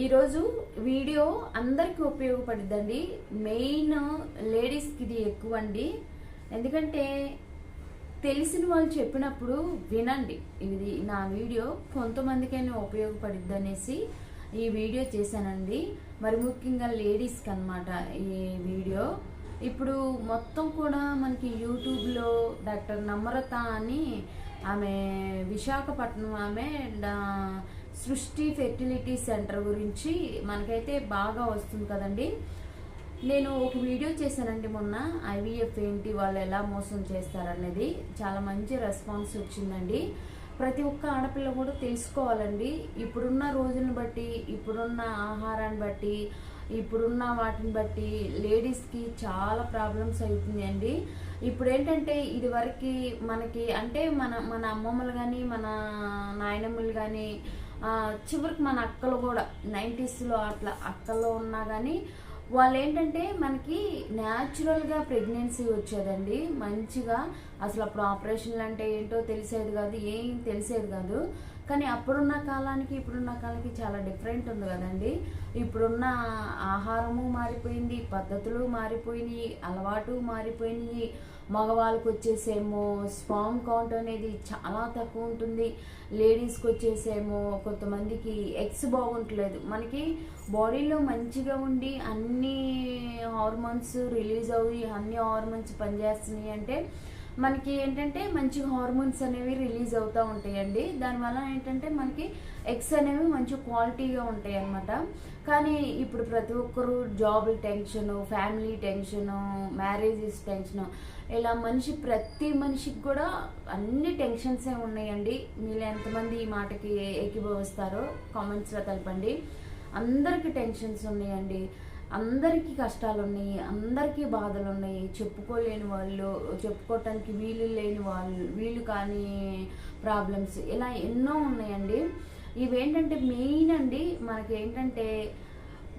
ఈరోజు వీడియో అందరికీ ఉపయోగపడుద్దండి. మెయిన్ లేడీస్కి ఇది ఎక్కువ అండి ఎందుకంటే తెలిసిన వాళ్ళు చెప్పినప్పుడు వినండి. ఇది నా వీడియో. కొంతమందికైనా ఉపయోగపడుద్ది అనేసి ఈ వీడియో చేశానండి. మరి ముఖ్యంగా లేడీస్కి అనమాట ఈ వీడియో. ఇప్పుడు మొత్తం కూడా మనకి యూట్యూబ్లో డాక్టర్ నమ్రత అని ఆమె విశాఖపట్నం ఆమె సృష్టి ఫెర్టిలిటీ సెంటర్ గురించి మనకైతే బాగా వస్తుంది కదండి. నేను ఒక వీడియో చేశానండి మొన్న ఐవీఎఫ్ ఏంటి వాళ్ళు ఎలా మోసం చేస్తారనేది. చాలా మంచి రెస్పాన్స్ వచ్చిందండి. ప్రతి ఒక్క ఆడపిల్ల కూడా తెలుసుకోవాలండి. ఇప్పుడున్న రోజులను బట్టి ఇప్పుడున్న ఆహారాన్ని బట్టి ఇప్పుడున్న వాటిని బట్టి లేడీస్కి చాలా ప్రాబ్లమ్స్ అవుతుంది అండి ఇప్పుడు ఏంటంటే ఇది వరకు మనకి అంటే మన మన అమ్మమ్మలు కానీ మన నాయనమ్మలు కానీ చివరికి మన అక్కలు కూడా నైంటీస్లో అట్లా అక్కల్లో ఉన్నా కానీ వాళ్ళు ఏంటంటే మనకి న్యాచురల్గా ప్రెగ్నెన్సీ వచ్చేదండి. మంచిగా అసలు అప్పుడు ఆపరేషన్లు అంటే ఏంటో తెలిసేది కాదు ఏం తెలిసేది కాదు. కానీ అప్పుడున్న కాలానికి ఇప్పుడున్న కాలానికి చాలా డిఫరెంట్ ఉంది కదండి. ఇప్పుడున్న ఆహారము మారిపోయింది పద్ధతులు మారిపోయినాయి అలవాటు మారిపోయినాయి. మగవాళ్ళకి వచ్చేసేమో స్పామ్ కౌంట్ అనేది చాలా తక్కువ ఉంటుంది. లేడీస్కి వచ్చేసేమో కొంతమందికి ఎగ్స్ బాగుంటలేదు. మనకి బాడీలో మంచిగా ఉండి అన్ని హార్మోన్స్ రిలీజ్ అవి అన్ని హార్మోన్స్ పనిచేస్తున్నాయి అంటే మనకి ఏంటంటే మంచి హార్మోన్స్ అనేవి రిలీజ్ అవుతూ ఉంటాయండి. దానివల్ల ఏంటంటే మనకి ఎగ్స్ అనేవి మంచి క్వాలిటీగా ఉంటాయి అన్నమాట. కానీ ఇప్పుడు ప్రతి ఒక్కరు job tension family tension marriages tension ఇలా మనిషి ప్రతి మనిషికి కూడా అన్ని టెన్షన్సే ఉన్నాయండి. మీరు ఎంతమంది ఈ మాటకి ఏకీభవిస్తారో కామెంట్స్లో తెలపండి. అందరికీ టెన్షన్స్ ఉన్నాయండి. అందరికీ కష్టాలు ఉన్నాయి అందరికీ బాధలు ఉన్నాయి చెప్పుకోలేని వాళ్ళు చెప్పుకోవటానికి వీలు లేని వాళ్ళు వీలు కాని ప్రాబ్లమ్స్ ఇలా ఎన్నో ఉన్నాయండి. ఇవేంటంటే మెయిన్ అండి మనకి ఏంటంటే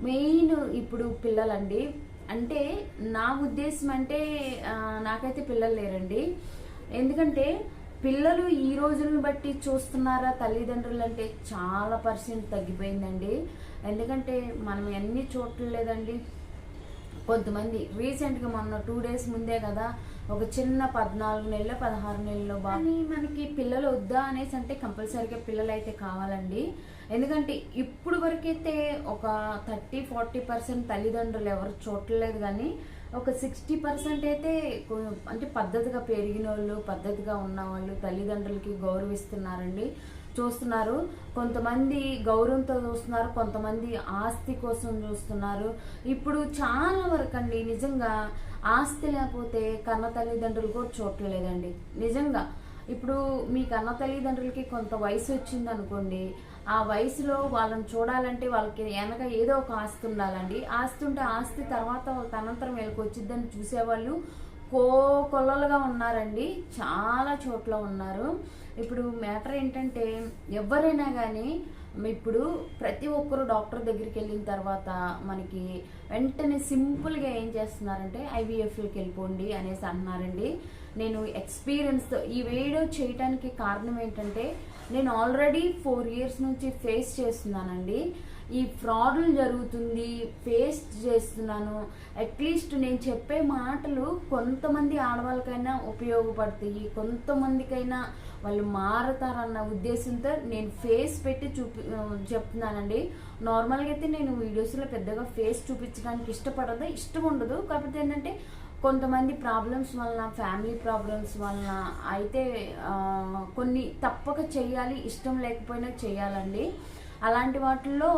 మెయిన్ ఇప్పుడు పిల్లలండి. అంటే నా ఉద్దేశం అంటే నాకైతే పిల్లలు లేరండి. ఎందుకంటే పిల్లలు ఈ రోజులను బట్టి చూస్తున్నారా తల్లిదండ్రులు అంటే చాలా పర్సెంట్ తగ్గిపోయిందండి. ఎందుకంటే మనం ఎన్ని చూడలేదండి కొంతమంది రీసెంట్గా మొన్న టూ డేస్ ముందే కదా ఒక చిన్న పద్నాలుగు నెలలు పదహారు నెలలు కానీ మనకి పిల్లలు వద్దా అనేసి అంటే కంపల్సరీగా పిల్లలు అయితే కావాలండి. ఎందుకంటే ఇప్పుడు వరకైతే ఒక థర్టీ ఫార్టీ పర్సెంట్ తల్లిదండ్రులు ఎవరు చూడలేదు కానీ ఒక సిక్స్టీ పర్సెంట్ అయితే అంటే పద్ధతిగా పెరిగిన వాళ్ళు పద్ధతిగా ఉన్న వాళ్ళు తల్లిదండ్రులకి గౌరవిస్తున్నారండి. చూస్తున్నారు. కొంతమంది గౌరవంతో చూస్తున్నారు కొంతమంది ఆస్తి కోసం చూస్తున్నారు. ఇప్పుడు చాలా వరకు అండి నిజంగా ఆస్తి లేకపోతే కన్న తల్లిదండ్రులు కూడా చూడలేదండి నిజంగా. ఇప్పుడు మీ కన్న తల్లిదండ్రులకి కొంత వయసు వచ్చింది అనుకోండి ఆ వయసులో వాళ్ళని చూడాలంటే వాళ్ళకి వెనక ఏదో ఒక ఆస్తి ఉండాలండి. ఆస్తి ఉంటే ఆస్తి తర్వాత తనంతరం వీళ్ళకి వచ్చిద్దని చూసేవాళ్ళు కోకొల్లలుగా ఉన్నారండి. చాలా చోట్ల ఉన్నారు. ఇప్పుడు మ్యాటర్ ఏంటంటే ఎవరైనా కానీ ఇప్పుడు ప్రతి ఒక్కరు డాక్టర్ దగ్గరికి వెళ్ళిన తర్వాత మనకి వెంటనే సింపుల్గా ఏం చేస్తున్నారంటే ఐవీఎఫ్కి వెళ్ళిపోండి అనేసి అంటున్నారండి. నేను ఎక్స్పీరియన్స్ ఈ వీడియో చేయడానికి కారణం ఏంటంటే నేను ఆల్రెడీ ఫోర్ ఇయర్స్ నుంచి ఫేస్ చేస్తున్నానండి. ఈ ఫ్రాడ్లు జరుగుతుంది ఫేస్ చేస్తున్నాను. అట్లీస్ట్ నేను చెప్పే మాటలు కొంతమంది ఆడవాళ్ళకైనా ఉపయోగపడతాయి. కొంతమందికైనా వాళ్ళు మారతారన్న ఉద్దేశంతో నేను ఫేస్ పెట్టి చూపి చెప్తున్నానండి. నార్మల్గా అయితే నేను వీడియోస్లో పెద్దగా ఫేస్ చూపించడానికి ఇష్టపడదు ఇష్టం ఉండదు. కాకపోతే ఏంటంటే కొంతమంది ప్రాబ్లమ్స్ వలన ఫ్యామిలీ ప్రాబ్లమ్స్ వలన అయితే కొన్ని తప్పక చేయాలి ఇష్టం లేకపోయినా చేయాలండి. అలాంటి వాటిల్లో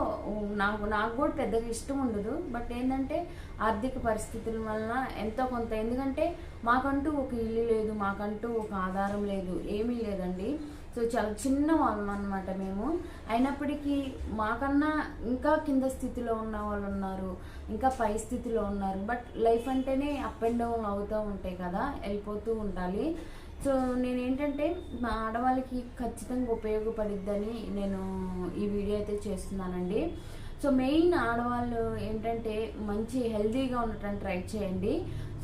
నాకు నాకు కూడా పెద్దగా ఇష్టం ఉండదు. బట్ ఏంటంటే ఆర్థిక పరిస్థితుల వలన ఎంతో కొంత ఎందుకంటే మాకంటూ ఒక ఇల్లు లేదు మాకంటూ ఒక ఆధారం లేదు ఏమీ లేదండి. సో చాలా చిన్న వాళ్ళం అనమాట మేము. అయినప్పటికీ మాకన్నా ఇంకా కింద స్థితిలో ఉన్న వాళ్ళు ఉన్నారు ఇంకా పై స్థితిలో ఉన్నారు. బట్ లైఫ్ అంటేనే అప్ అండ్ డౌన్ అవుతూ ఉంటాయి కదా వెళ్ళిపోతూ ఉండాలి. సో నేను ఏంటంటే మా ఆడవాళ్ళకి ఖచ్చితంగా ఉపయోగపడిద్దని నేను ఈ వీడియో అయితే చేస్తున్నానండి. సో మెయిన్ ఆడవాళ్ళు ఏంటంటే మంచి హెల్తీగా ఉండటానికి ట్రై చేయండి.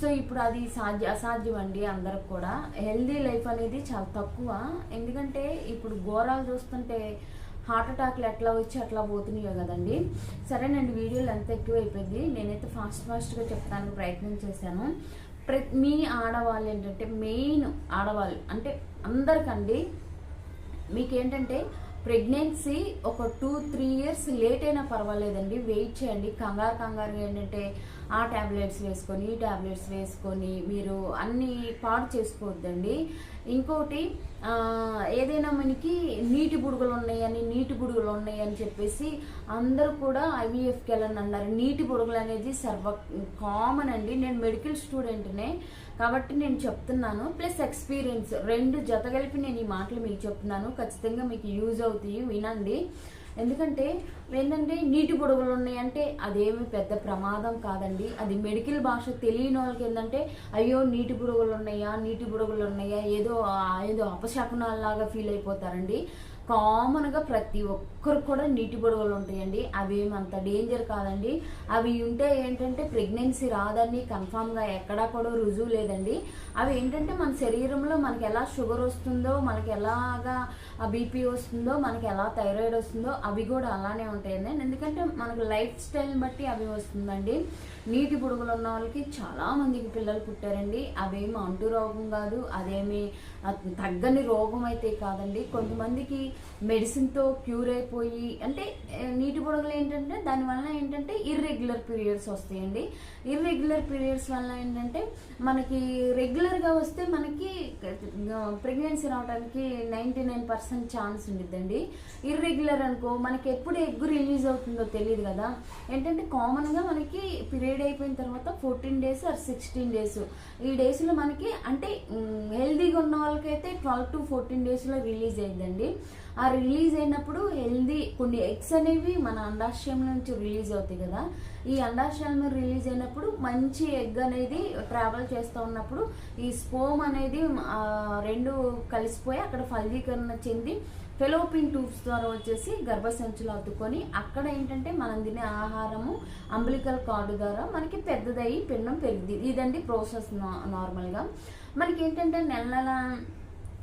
సో ఇప్పుడు అది సాధ్య అసాధ్యం అండి అందరికి కూడా. హెల్దీ లైఫ్ అనేది చాలా తక్కువ. ఎందుకంటే ఇప్పుడు ఘోరాలు చూస్తుంటే హార్ట్ అటాక్లు ఎట్లా వచ్చి అట్లా పోతున్నాయో కదండి. సరేనండి వీడియోలు ఎంత ఎక్కువ అయిపోయింది నేనైతే ఫాస్ట్ ఫాస్ట్గా చెప్తానికి ప్రయత్నం చేశాను. ప్ర మీ ఆడవాళ్ళు ఏంటంటే మెయిన్ ఆడవాళ్ళు అంటే అందరికండి మీకేంటంటే ప్రెగ్నెన్సీ ఒక టూ త్రీ ఇయర్స్ లేట్ అయినా పర్వాలేదండి. వెయిట్ చేయండి. కంగారు కంగారు ఏంటంటే ఆ ట్యాబ్లెట్స్ వేసుకొని ఈ ట్యాబ్లెట్స్ వేసుకొని మీరు అన్ని పాడు చేసుకోవద్దండి. ఇంకోటి ఏదైనా మనకి నీటి బుడుగులు ఉన్నాయని నీటి బుడుగులు ఉన్నాయని చెప్పేసి అందరూ కూడా ఐవీఎఫ్కి వెళ్ళని అన్నారు. నీటి బుడుగులు అనేది సర్వ కామన్ అండి. నేను మెడికల్ స్టూడెంట్నే కాబట్టి నేను చెప్తున్నాను. ప్లస్ ఎక్స్పీరియన్స్ రెండు జత కలిపి నేను ఈ మాటలు మీకు చెప్తున్నాను. ఖచ్చితంగా మీకు యూజ్ అవుతాయి వినండి. ఎందుకంటే ఏంటంటే నీటి బుడగలు ఉన్నాయంటే అదేమి పెద్ద ప్రమాదం కాదండి. అది మెడికల్ భాష తెలియని వాళ్ళకి ఏంటంటే అయ్యో నీటి బుడగలు ఉన్నాయా నీటి బుడగలు ఉన్నాయా ఏదో ఏదో ఏదో లాగా ఫీల్ అయిపోతారండి. కామన్గా ప్రతి ఒక్క ఒక్కరికి కూడా నీటి బొడుగులు ఉంటాయండి. అవి ఏమంత డేంజర్ కాదండి. అవి ఉంటే ఏంటంటే ప్రెగ్నెన్సీ రాదని కన్ఫామ్గా ఎక్కడా కూడా రుజువు లేదండి. అవి ఏంటంటే మన శరీరంలో మనకి ఎలా షుగర్ వస్తుందో మనకి ఎలాగా బీపీ వస్తుందో మనకి ఎలా థైరాయిడ్ వస్తుందో అవి కూడా అలానే ఉంటాయండి. ఎందుకంటే మనకు లైఫ్ స్టైల్ని బట్టి అవి వస్తుందండి. నీటి బుడుగులు ఉన్న వాళ్ళకి చాలా మందికి పిల్లలు పుట్టారండి. అవేమి అంటు రోగం కాదు అదేమి తగ్గని రోగం అయితే కాదండి. కొంతమందికి మెడిసిన్తో క్యూర్ అయిపోయి అంటే నీటి బుడగలు ఏంటంటే దానివల్ల ఏంటంటే ఇర్రెగ్యులర్ పీరియడ్స్ వస్తాయండి. ఇర్రెగ్యులర్ పీరియడ్స్ వల్ల ఏంటంటే మనకి రెగ్యులర్గా వస్తే మనకి ప్రెగ్నెన్సీ రావడానికి నైంటీ నైన్ పర్సెంట్ ఛాన్స్ ఉండిద్దండి. ఇర్రెగ్యులర్ అనుకో మనకి ఎప్పుడు ఎగ్గు రిలీజ్ అవుతుందో తెలియదు కదా. ఏంటంటే కామన్గా మనకి పీరియడ్ అయిపోయిన తర్వాత fourteen days or sixteen days ఈ డేస్లో మనకి అంటే హెల్దీగా ఉన్న వాళ్ళకైతే ట్వెల్వ్ టు ఫోర్టీన్ డేస్లో రిలీజ్ అయిందండి ఆ రిలీజ్ అయినప్పుడు హెల్దీ కొన్ని ఎగ్స్ అనేవి మన అండాశయం నుంచి రిలీజ్ అవుతాయి కదా. ఈ అండాశయం రిలీజ్ అయినప్పుడు మంచి ఎగ్ అనేది ట్రావెల్ చేస్తూ ఉన్నప్పుడు ఈ స్పోమ్ అనేది రెండు కలిసిపోయి అక్కడ ఫలీకరణ చెంది ఫెలోపిన్ ట్యూబ్స్ ద్వారా వచ్చేసి గర్భసంచులు అద్దుకొని అక్కడ ఏంటంటే మనం తినే ఆహారము అంబలికల్ కార్డు ద్వారా మనకి పెద్దదయ్యి పిండం పెరిగింది ఇదండి ప్రాసెస్ నార్మల్గా. మనకి ఏంటంటే నెల నెల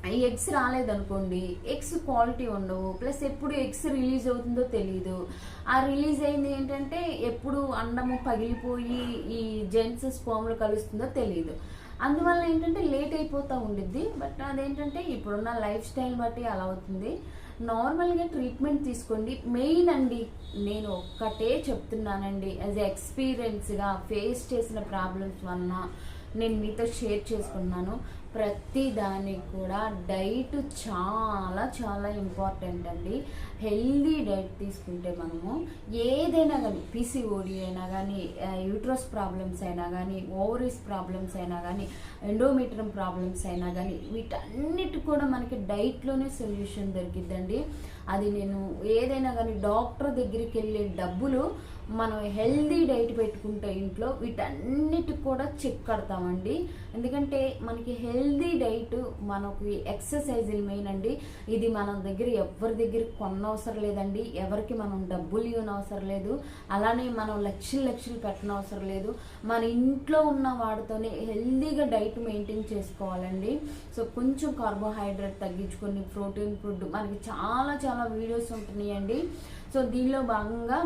ఎగ్స్ రాలేదనుకోండి ఎగ్స్ క్వాలిటీ ఉండవు ప్లస్ ఎప్పుడు ఎగ్స్ రిలీజ్ అవుతుందో తెలియదు ఆ రిలీజ్ అయింది ఏంటంటే ఎప్పుడు అండము పగిలిపోయి ఈ జెంట్స్ స్పోమ్లు కలుస్తుందో తెలియదు అందువల్ల ఏంటంటే లేట్ అయిపోతూ ఉండిద్ది. బట్ అదేంటంటే ఇప్పుడున్న లైఫ్ స్టైల్ బట్టి అలా అవుతుంది. నార్మల్గా ట్రీట్మెంట్ తీసుకోండి. మెయిన్ అండి నేను ఒక్కటే చెప్తున్నానండి. యాజ్ ఎక్స్పీరియన్స్గా ఫేస్ చేసిన ప్రాబ్లమ్స్ వలన నేను మీతో షేర్ చేసుకున్నాను. ప్రతి దానికి కూడా డైట్ చాలా చాలా ఇంపార్టెంట్ అండి. హెల్దీ డైట్ తీసుకుంటే మనము ఏదైనా కానీ పీసీఓడి అయినా కానీ యూట్రస్ ప్రాబ్లమ్స్ అయినా కానీ ఓవరీస్ ప్రాబ్లమ్స్ అయినా కానీ ఎండోమీటరం ప్రాబ్లమ్స్ అయినా కానీ వీటన్నిటి కూడా మనకి డైట్లోనే సొల్యూషన్ దొరికిద్దండి. అది నేను ఏదైనా కానీ డాక్టర్ దగ్గరికి వెళ్ళే డబ్బులు మనం హెల్దీ డైట్ పెట్టుకుంటే ఇంట్లో వీటన్నిటి కూడా చెక్ కడతామండి. ఎందుకంటే మనకి హెల్దీ డైట్ మనకి ఎక్సర్సైజులు మెయిన్ అండి. ఇది మన దగ్గర ఎవరి దగ్గర కొనవసరం లేదండి. ఎవరికి మనం డబ్బులు ఇవ్వనవసరం లేదు. అలానే మనం లక్షలు లక్షలు పెట్టనవసరం లేదు. మన ఇంట్లో ఉన్న వాటితోనే హెల్దీగా డైట్ మెయింటైన్ చేసుకోవాలండి. సో కొంచెం కార్బోహైడ్రేట్ తగ్గించుకొని ప్రోటీన్ ఫుడ్ మనకి చాలా చాలా వీడియోస్ ఉంటున్నాయండి. సో దీనిలో భాగంగా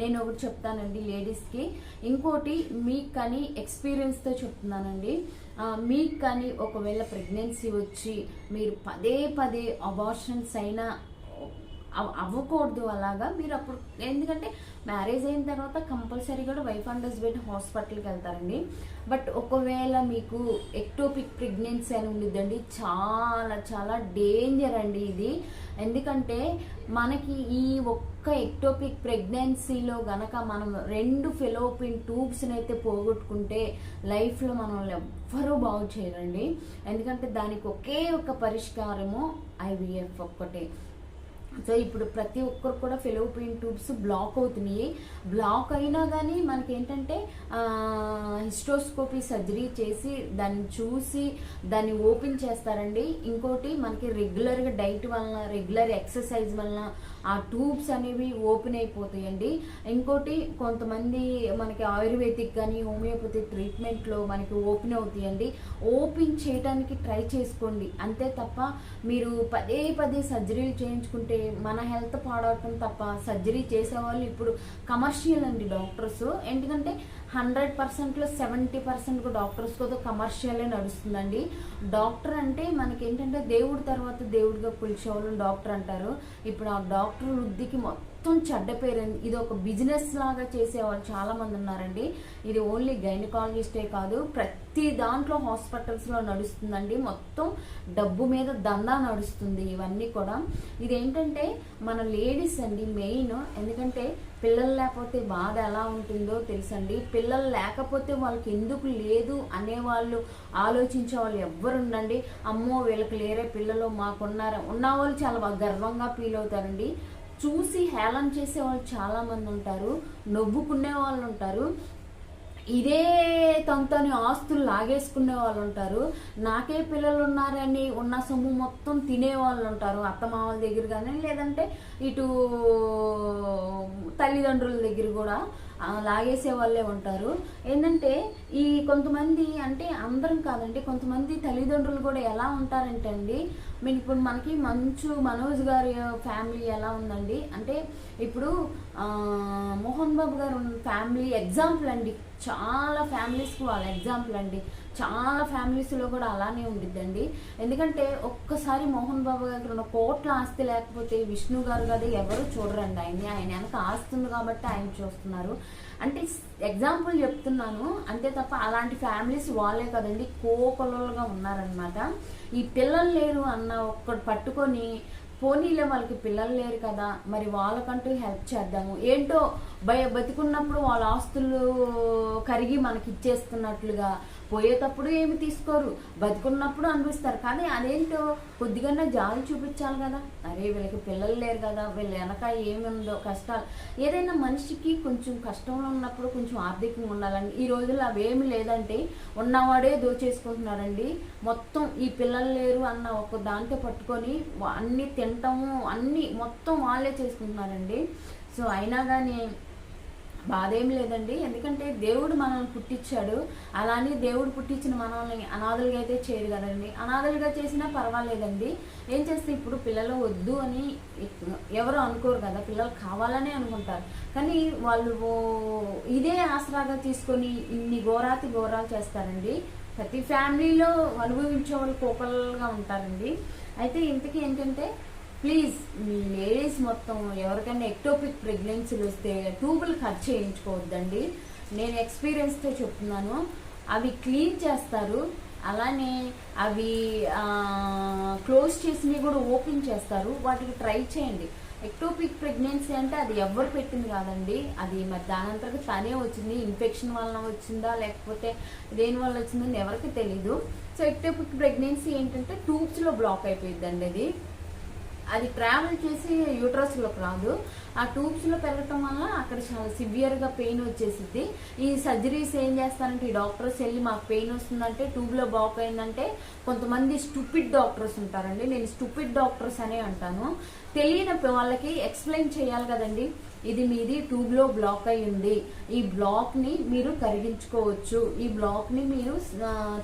నేను ఒకటి చెప్తానండి లేడీస్కి. ఇంకోటి మీకు కానీ ఎక్స్పీరియన్స్తో చెప్తున్నానండి. మీకు కానీ ఒకవేళ ప్రెగ్నెన్సీ వచ్చి మీరు పదే పదే అబార్షన్స్ అయినా అవ్వకూడదు అలాగా. మీరు అప్పుడు ఎందుకంటే మ్యారేజ్ అయిన తర్వాత కంపల్సరీ కూడా వైఫ్ అండ్ హస్బెండ్ హాస్పిటల్కి వెళ్తారండి. బట్ ఒకవేళ మీకు ఎక్టోపిక్ ప్రెగ్నెన్సీ అని ఉండిద్దండి. చాలా చాలా డేంజర్ అండి ఇది. ఎందుకంటే మనకి ఈ ఒక్క ఎక్టోపిక్ ప్రెగ్నెన్సీలో గనక మనం రెండు ఫెలోపిన్ ట్యూబ్స్ని అయితే పోగొట్టుకుంటే లైఫ్లో మనం ఎవ్వరూ బాగు చేయరండి. ఎందుకంటే దానికి ఒకే ఒక పరిష్కారము ఐవీఎఫ్ ఒక్కటే. సో ఇప్పుడు ప్రతి ఒక్కరు కూడా ఫిలోపిన్ ట్యూబ్స్ బ్లాక్ అవుతున్నాయి. బ్లాక్ అయినా కానీ మనకి ఏంటంటే హిస్టోస్కోపీ సర్జరీ చేసి దాన్ని చూసి దాన్ని ఓపెన్ చేస్తారండి. ఇంకోటి మనకి రెగ్యులర్గా డైట్ వలన రెగ్యులర్ ఎక్సర్సైజ్ వలన ఆ ట్యూబ్స్ అనేవి ఓపెన్ అయిపోతాయండి. ఇంకోటి కొంతమంది మనకి ఆయుర్వేదిక్ కానీ హోమియోపతి ట్రీట్మెంట్లో మనకి ఓపెన్ అవుతాయండి. ఓపెన్ చేయడానికి ట్రై చేసుకోండి. అంతే తప్ప మీరు పదే పదే సర్జరీలు చేయించుకుంటే మన హెల్త్ పాడవటం తప్ప సర్జరీ చేసేవాళ్ళు ఇప్పుడు కమర్షియల్ అండి డాక్టర్స్. ఎందుకంటే హండ్రెడ్ పర్సెంట్లో సెవెంటీ పర్సెంట్ డాక్టర్స్ కూడా కమర్షియలే నడుస్తుందండి. డాక్టర్ అంటే మనకి ఏంటంటే దేవుడి తర్వాత దేవుడిగా కొలిచే వాళ్ళు డాక్టర్ అంటారు. ఇప్పుడు ఆ డాక్టర్ వృద్ధికి మొత్తం మొత్తం చెడ్డ పేరు ఇది ఒక బిజినెస్ లాగా చేసేవాళ్ళు చాలామంది ఉన్నారండి. ఇది ఓన్లీ గైనకాలజిస్టే కాదు ప్రతి దాంట్లో హాస్పిటల్స్లో నడుస్తుందండి. మొత్తం డబ్బు మీద దందా నడుస్తుంది ఇవన్నీ కూడా. ఇదేంటంటే మన లేడీస్ అండి మెయిన్. ఎందుకంటే పిల్లలు లేకపోతే బాధ ఎలా ఉంటుందో తెలుసండి. పిల్లలు లేకపోతే వాళ్ళకి ఎందుకు లేదు అనేవాళ్ళు ఆలోచించే వాళ్ళు ఎవ్వరు ఉండండి అమ్మో వీళ్ళకి లేరే పిల్లలు మాకున్నారా. ఉన్న వాళ్ళు చాలా బాగా గర్వంగా ఫీల్ అవుతారండి. చూసి హేళన చేసే వాళ్ళు చాలా మంది ఉంటారు నవ్వుకునే వాళ్ళు ఉంటారు. ఇదే తనతోని ఆస్తులు లాగేసుకునే వాళ్ళు ఉంటారు. నాకే పిల్లలు ఉన్నారని ఉన్న సొమ్ము మొత్తం తినే వాళ్ళు ఉంటారు అత్తమామల దగ్గర కానీ లేదంటే ఇటు తల్లిదండ్రుల దగ్గర కూడా. లాగేసే వాళ్ళే ఉంటారు. ఏంటంటే ఈ కొంతమంది అంటే అందరం కాదండి కొంతమంది తల్లిదండ్రులు కూడా ఎలా ఉంటారంటే అండి మీరు ఇప్పుడు మనకి మంచు మనోజ్ గారి ఫ్యామిలీ ఎలా ఉందండి? అంటే ఇప్పుడు మోహన్ బాబు గారు ఫ్యామిలీ ఎగ్జాంపుల్ అండి. చాలా ఫ్యామిలీస్కి వాళ్ళ ఎగ్జాంపుల్ అండి. చాలా ఫ్యామిలీస్లో కూడా అలానే ఉండిద్దండి. ఎందుకంటే ఒక్కసారి మోహన్ బాబు గారికి ఉన్న కోట్ల ఆస్తి లేకపోతే విష్ణు గారు కదా ఎవరు చూడరండి ఆయన్ని ఆయన వెనక ఆస్తి ఉంది కాబట్టి ఆయన చూస్తున్నారు. అంటే ఎగ్జాంపుల్ చెప్తున్నాను. అంతే తప్ప అలాంటి ఫ్యామిలీస్ వాళ్ళే కదండి కోకొలలుగా ఉన్నారనమాట ఈ పిల్లలు లేరు అన్న ఒక్కడు పట్టుకొని పోనీలే వాళ్ళకి పిల్లలు లేరు కదా మరి వాళ్ళకంటూ హెల్ప్ చేద్దాము. ఏంటో బయ బతికున్నప్పుడు వాళ్ళ ఆస్తులు కరిగి మనకి ఇచ్చేస్తున్నట్లుగా పోయేటప్పుడు ఏమి తీసుకోరు. బతుకున్నప్పుడు అనిపిస్తారు కానీ అదేంటో కొద్దిగానే జాలి చూపించాలి కదా. అరే వీళ్ళకి పిల్లలు లేరు కదా. వీళ్ళ వెనక ఏమి ఉందో కష్టాలు. ఏదైనా మనిషికి కొంచెం కష్టంలో ఉన్నప్పుడు కొంచెం ఆర్థికంగా ఉండాలండి. ఈ రోజుల్లో అవేమి లేదంటే ఉన్నవాడే దోచేసుకుంటున్నారండి మొత్తం ఈ పిల్లలు లేరు అన్న ఒక దాంతో పట్టుకొని అన్నీ అన్ని తినటము మొత్తం వాళ్ళే చేసుకుంటున్నారండి. సో అయినా కానీ బాధ ఏం లేదండి. ఎందుకంటే దేవుడు మనల్ని పుట్టించాడు అలానే దేవుడు పుట్టించిన మనల్ని అనాథలుగా అయితే చేయదు కదండి. అనాథలుగా చేసినా పర్వాలేదండి. ఏం చేస్తే ఇప్పుడు పిల్లలు వద్దు అని ఎవరు అనుకోరు కదా. పిల్లలు కావాలనే అనుకుంటారు. కానీ వాళ్ళు ఇదే ఆసరాగా తీసుకొని ఇన్ని ఘోరాతి ఘోరాలు చేస్తారండి. ప్రతి ఫ్యామిలీలో అనుభవించే వాళ్ళు కోకలుగా ఉంటారండి. అయితే ఇంతకీ ఏంటంటే ప్లీజ్ మీ లేడీస్ మొత్తం ఎవరికైనా ఎక్టోపిక్ ప్రెగ్నెన్సీలు వస్తే ట్యూబులు కట్ చేయించుకోవద్దండి. నేను ఎక్స్పీరియన్స్తో చెప్తున్నాను. అవి క్లీన్ చేస్తారు. అలానే అవి క్లోజ్ చేసినవి కూడా ఓపెన్ చేస్తారు. వాటికి ట్రై చేయండి. ఎక్టోపిక్ ప్రెగ్నెన్సీ అంటే అది ఎవరు పెట్టింది కాదండి. అది మరి దానంతరకు తనే వచ్చింది. ఇన్ఫెక్షన్ వలన వచ్చిందా లేకపోతే దేని వల్ల వచ్చిందని ఎవరికి తెలీదు. సో ఎక్టోపిక్ ప్రెగ్నెన్సీ ఏంటంటే ట్యూబ్స్లో బ్లాక్ అయిపోయిందండి అది. అది ట్రావెల్ చేసి యూట్రస్లోకి రాదు. ఆ ట్యూబ్స్లో పెరగటం వల్ల అక్కడ చాలా సివియర్గా పెయిన్ వచ్చేసింది ఈ సర్జరీస్ ఏం చేస్తారంటే ఈ డాక్టర్స్ వెళ్ళి మాకు పెయిన్ వస్తుందంటే ట్యూబ్లో బ్లాక్ అయిందంటే కొంతమంది స్టూపిడ్ డాక్టర్స్ ఉంటారండి. నేను స్టూపిడ్ డాక్టర్స్ అనే అంటాను. తెలియని వాళ్ళకి ఎక్స్ప్లెయిన్ చేయాలి కదండి. ఇది మీది ట్యూబ్లో బ్లాక్ అయి ఉంది. ఈ బ్లాక్ని మీరు కరిగించుకోవచ్చు. ఈ బ్లాక్ని మీరు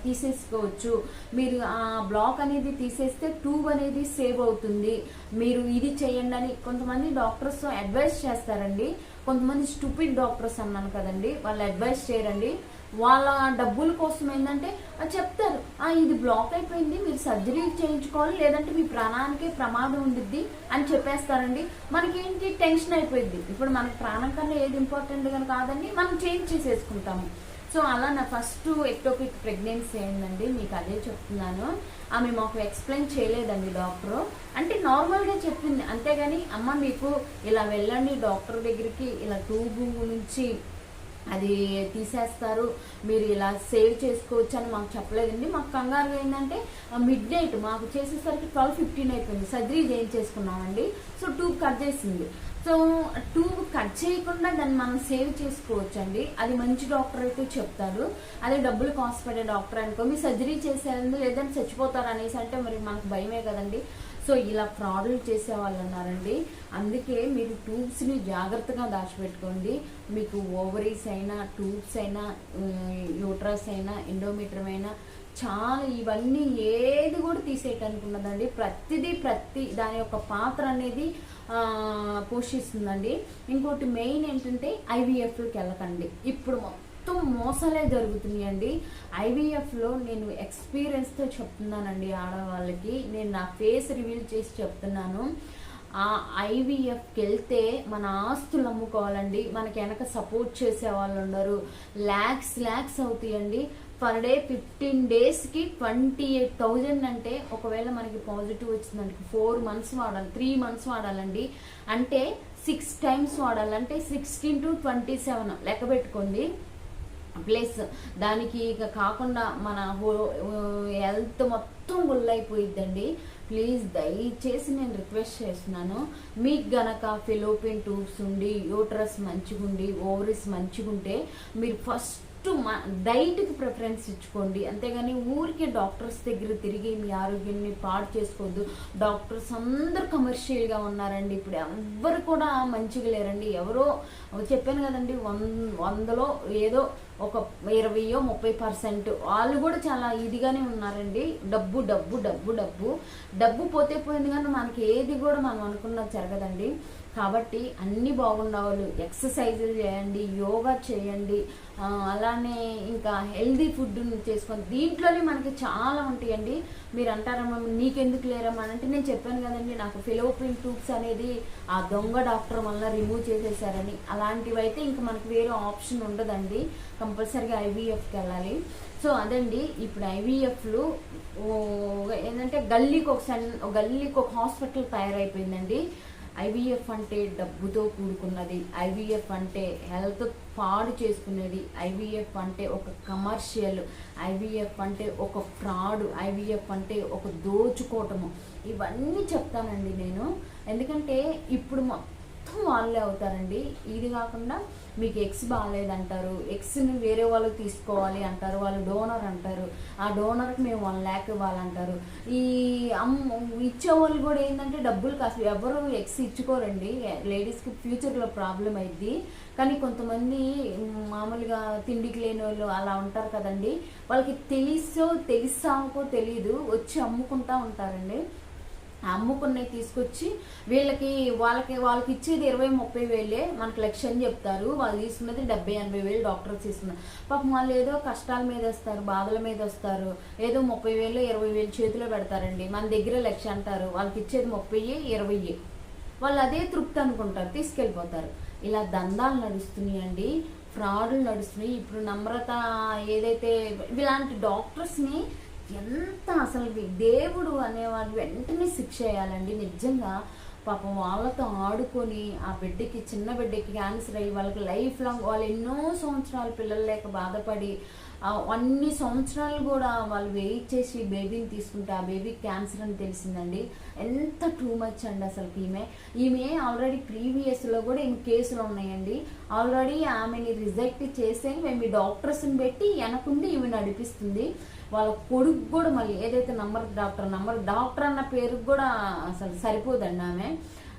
తీసేసుకోవచ్చు. మీరు ఆ బ్లాక్ అనేది తీసేస్తే ట్యూబ్ అనేది సేవ్ అవుతుంది. మీరు ఇది చేయండి అని కొంతమంది డాక్టర్స్ అడ్వైస్ చేస్తారండి. కొంతమంది స్టూపిడ్ డాక్టర్స్ అన్నాను కదండి. వాళ్ళు అడ్వైస్ చేయరండి. వాళ్ళ డబ్బుల కోసం ఏంటంటే అది చెప్తారు "ఆ, ఇది బ్లాక్ అయిపోయింది మీరు సర్జరీ చేయించుకోవాలి లేదంటే మీ ప్రాణానికే ప్రమాదం ఉండిద్ది అని చెప్పేస్తారండి. మనకేంటి టెన్షన్ అయిపోయింది ఇప్పుడు మనకి ప్రాణం కన్నా ఏది ఇంపార్టెంట్ కానీ కాదండి మనం చేంజ్ చేసేసుకుంటాము. సో అలా నా ఫస్ట్ ఎక్టోపిక్ ప్రెగ్నెన్సీ అయిందండి మీకు అదే చెప్తున్నాను. ఆమె మాకు ఎక్స్ప్లెయిన్ చేయలేదండి డాక్టర్ అంటే నార్మల్గా చెప్పింది అంతేగాని అమ్మ మీకు ఇలా వెళ్ళండి డాక్టర్ దగ్గరికి ఇలా ట్యూబ్ నుంచి అది తీసేస్తారు. మీరు ఇలా సేవ్ చేసుకోవచ్చు అని మాకు చెప్పలేదండి. మాకు కంగారు ఏంటంటే మిడ్ నైట్ మాకు చేసేసరికి ట్వెల్వ్ ఫిఫ్టీన్ అయిపోయింది. సర్జరీ చేయించేసుకున్నామండి సో ట్యూబ్ కట్ చేసింది. సో ట్యూబ్ కట్ చేయకుండా దాన్ని మనం సేవ్ చేసుకోవచ్చండి. అది మంచి డాక్టర్ అయితే చెప్తారు. అదే డబ్బులు కాస్ట్ పడే డాక్టర్ అనుకో మీ సర్జరీ చేసేది లేదంటే చచ్చిపోతారు అనేసి అంటే మరి మనకు భయమే కదండి. సో ఇలా ఫ్రాడ్లు చేసే వాళ్ళు ఉన్నారండి అందుకే మీరు ట్యూబ్స్ని జాగ్రత్తగా దాచిపెట్టుకోండి. మీకు ఓవరీస్ అయినా ట్యూబ్స్ అయినా యూట్రస్ అయినా ఎండోమీటర్ అయినా చాలా ఇవన్నీ ఏది కూడా తీసేయటానికి ఉన్నదండి ప్రతిదీ ప్రతి దాని యొక్క పాత్ర అనేది పోషిస్తుందండి. ఇంకోటి మెయిన్ ఏంటంటే ఐవీఎఫ్కి వెళ్ళకండి. ఇప్పుడు మొత్తం మోసాలే జరుగుతున్నాయండి. ఐవీఎఫ్లో నేను ఎక్స్పీరియన్స్తో చెప్తున్నానండి ఆడవాళ్ళకి. నేను నా ఫేస్ రివీల్ చేసి చెప్తున్నాను. ఆ ఐవీఎఫ్కి వెళ్తే మన ఆస్తులు అమ్ముకోవాలండి. మనకి వెనక సపోర్ట్ చేసే వాళ్ళు ఉండరు. ల్యాక్స్ ల్యాక్స్ అవుతాయండి. పర్ డే ఫిఫ్టీన్ డేస్కి ట్వంటీ ఎయిట్ థౌజండ్ అంటే ఒకవేళ మనకి పాజిటివ్ వచ్చిందంటే ఫోర్ మంత్స్ వాడాలి త్రీ మంత్స్ వాడాలండి. అంటే సిక్స్ టైమ్స్ వాడాలంటే సిక్స్టీన్ టు ట్వంటీ సెవెన్ లెక్క పెట్టుకోండి. ప్లస్. దానికి ఇక కాకుండా మన హో హెల్త్ మొత్తం గుల్లైపోయిద్దండి. ప్లీజ్ దయచేసి నేను రిక్వెస్ట్ చేస్తున్నాను. మీకు గనక ఫిలోపిన్ ట్యూబ్స్ ఉండి యూట్రస్ మంచిగుండి ఓవరీస్ మంచిగుంటే మీరు ఫస్ట్ ఫస్ట్ డైట్కి ప్రిఫరెన్స్ ఇచ్చుకోండి. అంతేగాని ఊరికే డాక్టర్స్ దగ్గర తిరిగి మీ ఆరోగ్యాన్ని పాడు చేసుకోవద్దు. డాక్టర్స్ అందరు కమర్షియల్గా ఉన్నారండి. ఇప్పుడు ఎవ్వరు కూడా మంచిగా లేరండి. ఎవరో చెప్పాను కదండి వన్ వందలో ఏదో ఒక ఇరవయో ముప్పై పర్సెంట్ వాళ్ళు కూడా చాలా ఇదిగానే ఉన్నారండి. డబ్బు డబ్బు డబ్బు డబ్బు. డబ్బు పోతే పోయింది కానీ మనకి ఏది కూడా మనం అనుకున్నది జరగదండి. కాబట్టి అన్నీ బాగుండవాలి ఎక్సర్సైజులు చేయండి యోగా చేయండి అలానే ఇంకా హెల్దీ ఫుడ్ చేసుకొని దీంట్లోనే మనకి చాలా ఉంటాయండి. మీరు అంటారమ్మా నీకెందుకు లేరమ్మా? అని అంటే నేను చెప్పాను కదండి నాకు ఫిలోపిన్ ట్యూబ్స్ అనేది ఆ దొంగ డాక్టర్ వల్ల రిమూవ్ చేసేసారని. అలాంటివి అయితే ఇంకా మనకి వేరే ఆప్షన్ ఉండదండి. కంపల్సరీగా ఐవీఎఫ్కి వెళ్ళాలి. సో అదండి. ఇప్పుడు ఐవీఎఫ్లు ఏంటంటే గల్లీకి ఒక సన్ గల్లీకి ఒక హాస్పిటల్ తయారైపోయిందండి. ఐవీఎఫ్ అంటే డబ్బుతో కూడుకున్నది. ఐవీఎఫ్ అంటే హెల్త్ పాడు చేసుకునేది. ఐవీఎఫ్ అంటే ఒక కమర్షియల్. ఐవీఎఫ్ అంటే ఒక ఫ్రాడ్. ఐవీఎఫ్ అంటే ఒక దోచుకోవటము ఇవన్నీ చెప్తానండి నేను. ఎందుకంటే ఇప్పుడు మొత్తం వాళ్ళే అవుతారండి. ఇది కాకుండా మీకు ఎక్స్ బాగాలేదంటారు. ఎక్స్ని వేరే వాళ్ళకి తీసుకోవాలి అంటారు. వాళ్ళు డోనర్ అంటారు. ఆ డోనర్కి మేము వన్ ల్యాక్ ఇవ్వాలంటారు. ఈ అమ్మ ఇచ్చేవాళ్ళు కూడా ఏంటంటే డబ్బులు కాస్త ఎవరు ఎక్స్ ఇచ్చుకోరండి. లేడీస్కి ఫ్యూచర్లో ప్రాబ్లం అయింది కానీ కొంతమంది మామూలుగా తిండికి లేని వాళ్ళు అలా ఉంటారు కదండి. వాళ్ళకి తెలుసో తెలిసాకో తెలియదు వచ్చి అమ్ముకుంటా ఉంటారండి. అమ్ముకున్నవి తీసుకొచ్చి వీళ్ళకి వాళ్ళకి వాళ్ళకి ఇచ్చేది ఇరవై ముప్పై వేలే మనకు లక్ష అని చెప్తారు. వాళ్ళు తీసుకున్నది డెబ్బై ఎనభై వేలు డాక్టర్స్ తీసుకున్నారు పాపం వాళ్ళు ఏదో కష్టాల మీద వస్తారు బాధల మీద వస్తారు. ఏదో ముప్పై వేలు ఇరవై వేలు చేతిలో పెడతారండి. మన దగ్గర లక్ష అంటారు. వాళ్ళకి ఇచ్చేది ముప్పై ఇరవై. వాళ్ళు అదే తృప్తి అనుకుంటారు. తీసుకెళ్ళిపోతారు. ఇలా దందాలు నడుస్తున్నాయండి. ఫ్రాడ్లు నడుస్తున్నాయి. ఇప్పుడు నమ్రత ఏదైతే ఇలాంటి డాక్టర్స్ని ఎంత అసలు దేవుడు అనేవాడు వెంటనే శిక్ష చేయాలండి. నిజంగా పాపం వాళ్ళతో ఆడుకొని ఆ బిడ్డకి చిన్న బిడ్డకి క్యాన్సర్ అయ్యి వాళ్ళకి లైఫ్ లాంగ్ వాళ్ళు ఎన్నో సంవత్సరాలు పిల్లలు లేక బాధపడి అన్ని సంవత్సరాలు కూడా వాళ్ళు వెయిట్ చేసి బేబీని తీసుకుంటే ఆ బేబీకి క్యాన్సర్ అని తెలిసిందండి. ఎంత టూ మచ్ అండి అసలు ఈమె. ఈమె ఆల్రెడీ ప్రీవియస్లో కూడా ఈమె కేసులు ఉన్నాయండి. ఆల్రెడీ ఆమెని రిజెక్ట్ చేస్తే మేము ఈ డాక్టర్స్ని పెట్టి వెనకుండి ఈమె నడిపిస్తుంది. వాళ్ళ కొడుకు కూడా మళ్ళీ ఏదైతే నంబర్ డాక్టర్ నంబర్ డాక్టర్ అన్న పేరుకు కూడా అసలు సరిపోదండి ఆమె.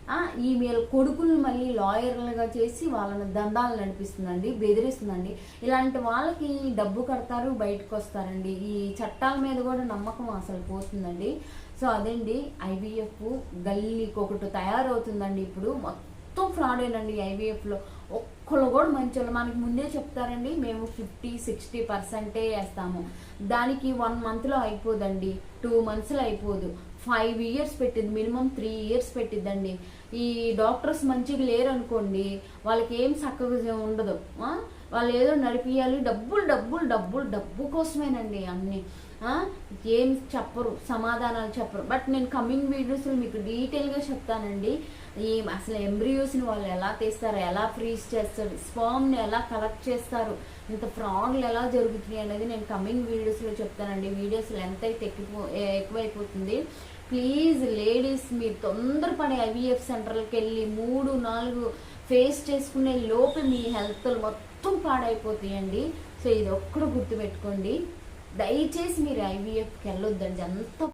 ఆ, ఈమె కొడుకులు మళ్ళీ లాయర్లుగా చేసి వాళ్ళని దందాలు నడిపిస్తుందండి బెదిరిస్తుందండి. ఇలాంటి వాళ్ళకి డబ్బు కడతారు బయటకు వస్తారండి. ఈ చట్టాల మీద కూడా నమ్మకం అసలు పోతుందండి. సో అదండి ఐవీఎఫ్ గల్లీకి ఒకటి తయారవుతుందండి ఇప్పుడు. మొత్తం ఫ్రాడ్ ఏనండి ఐవీఎఫ్లో. ఒక్కళ్ళు కూడా మంచి వాళ్ళు మనకి ముందే చెప్తారండి మేము ఫిఫ్టీ సిక్స్టీ పర్సెంటే వేస్తాము. దానికి వన్ మంత్లో అయిపోదండి. టూ మంత్స్లో అయిపోదు. ఫైవ్ ఇయర్స్ పెట్టింది మినిమం త్రీ ఇయర్స్ పెట్టిద్దండి. ఈ డాక్టర్స్ మంచిగా లేరు అనుకోండి వాళ్ళకి ఏం చక్కగా ఉండదు. వాళ్ళు ఏదో నడిపియాలి డబ్బులు డబ్బులు డబ్బులు డబ్బు కోసమేనండి అన్నీ. ఏం చెప్పరు సమాధానాలు చెప్పరు. బట్ నేను కమింగ్ వీడియోస్లో మీకు డీటెయిల్గా చెప్తానండి. ఈ అసలు ఎంబ్రియోస్ని వాళ్ళు ఎలా తీస్తారు ఎలా ఫ్రీజ్ చేస్తారు స్పామ్ని ఎలా కలెక్ట్ చేస్తారు ఇంత ఫ్రాడ్లు ఎలా జరుగుతున్నాయి అనేది నేను కమింగ్ వీడియోస్లో చెప్తానండి. వీడియోస్ లెంత్ అయితే ఎక్కువ ఎక్కువైపోతుంది. ప్లీజ్ లేడీస్ మీరు తొందరపడే ఐవీఎఫ్ సెంటర్కి వెళ్ళి మూడు నాలుగు ఫేస్ చేసుకునే లోపు మీ హెల్త్ మొత్తం పాడైపోతాయండి. సో ఇది ఒక్కడు గుర్తుపెట్టుకోండి. దయచేసి మీరు ఐవీఎఫ్కి వెళ్ళొద్దండి. అంత